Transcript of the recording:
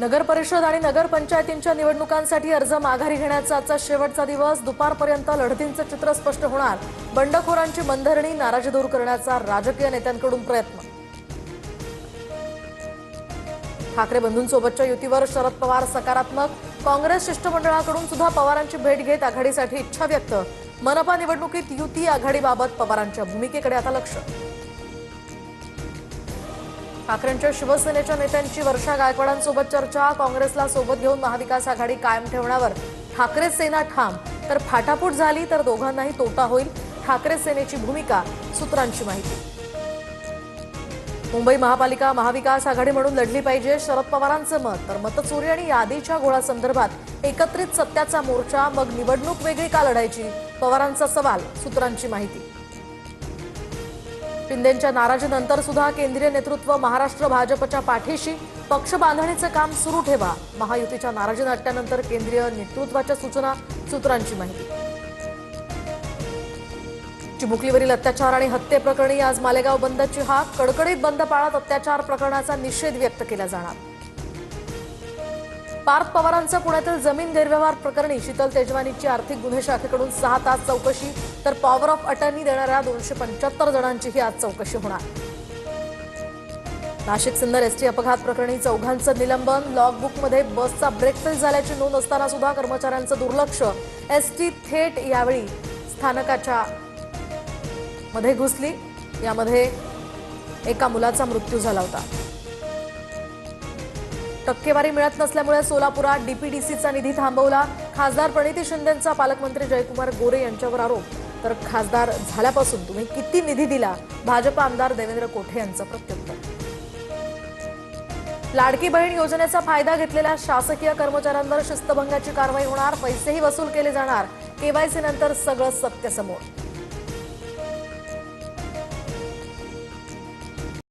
नगर परिषद आणि नगरपंचायतींच्या निवडणुकांसाठी अर्ज माघारी घेण्याचा आजचा शेवटचा दिवस. दुपारपर्यंत लढतींचं चित्र स्पष्ट होणार. बंडखोरांची मंधरणी नाराजी दूर करण्याचा राजकीय नेत्यांकडून प्रयत्न. ठाकरे बंधूंसोबतच्या युतीवर शरद पवार सकारात्मक. काँग्रेस शिष्टमंडळाकडून सुद्धा पवारांची भेट घेत आघाडीसाठी इच्छा व्यक्त. मनपा निवडणुकीत युती आघाडीबाबत पवारांच्या भूमिकेकडे आता लक्ष. ठाकरेंच्या शिवसेनेच्या नेत्यांची वर्षा गायकवाडांसोबत चर्चा काँग्रेसला सोबत घेऊन महाविकास आघाडी कायम ठेवण्यावर ठाकरे सेना ठाम. तर फाटाफूट झाली तर दोघांनाही तोटा होईल ठाकरे सेनेची भूमिका सूत्रांची माहिती. मुंबई महापालिका महाविकास आघाडी म्हणून लढली पाहिजे शरद पवारांचं मत तर मतचोरी आणि यादीच्या घोळासंदर्भात एकत्रित सत्याचा मोर्चा मग निवडणूक वेगळी का लढायची? पवारांचा सवाल सूत्रांची माहिती. शिंदेच्या नाराजीनंतर सुद्धा केंद्रीय नेतृत्व महाराष्ट्र भाजपच्या पाठीशी पक्ष बांधणीचं काम सुरू ठेवा. महायुतीच्या नाराजी नाट्यानंतर केंद्रीय नेतृत्वाच्या सूचना सूत्रांची माहिती. चिमुकलीवरील अत्याचार आणि हत्येप्रकरणी आज मालेगाव बंदची हाक कडकडीत बंद पाळत अत्याचार प्रकरणाचा निषेध व्यक्त केला जाणार. पार्थ पवारांचा पुण्यातील जमीन गैरव्यवहार प्रकरणी शीतल तेजवानीची आर्थिक गुन्हे शाखेकडून सहा तास चौकशी तर पॉवर ऑफ अटर्नी देणाऱ्या दोनशे पंच्याहत्तर जणांचीही आज चौकशी होणार. नाशिक सिन्नर एसटी अपघात प्रकरणी चौघांचं निलंबन लॉगबुकमध्ये बसचा ब्रेक फेल झाल्याची नोंद असताना सुद्धा कर्मचाऱ्यांचं दुर्लक्ष. एसटी थेट यावेळी स्थानकाच्या मध्ये घुसली. यामध्ये एका मुलाचा मृत्यू झाला होता. टक्केवारी मिळत नसल्यामुळे सोलापुरात डीपीडीसीचा निधी थांबवला. खासदार प्रणिती शिंदेंचा पालकमंत्री जयकुमार गोरे यांच्यावर आरोप. तर खासदार झाल्यापासून तुम्ही किती निधी दिला? भाजप आमदार देवेंद्र कोठे यांचं प्रत्युत्तर. लाडकी बहीण योजनेचा फायदा घेतलेल्या शासकीय कर्मचाऱ्यांवर शिस्तभंगाची कारवाई होणार पैसेही वसूल केले जाणार. केवायसी नंतर सगळं सत्य समोर.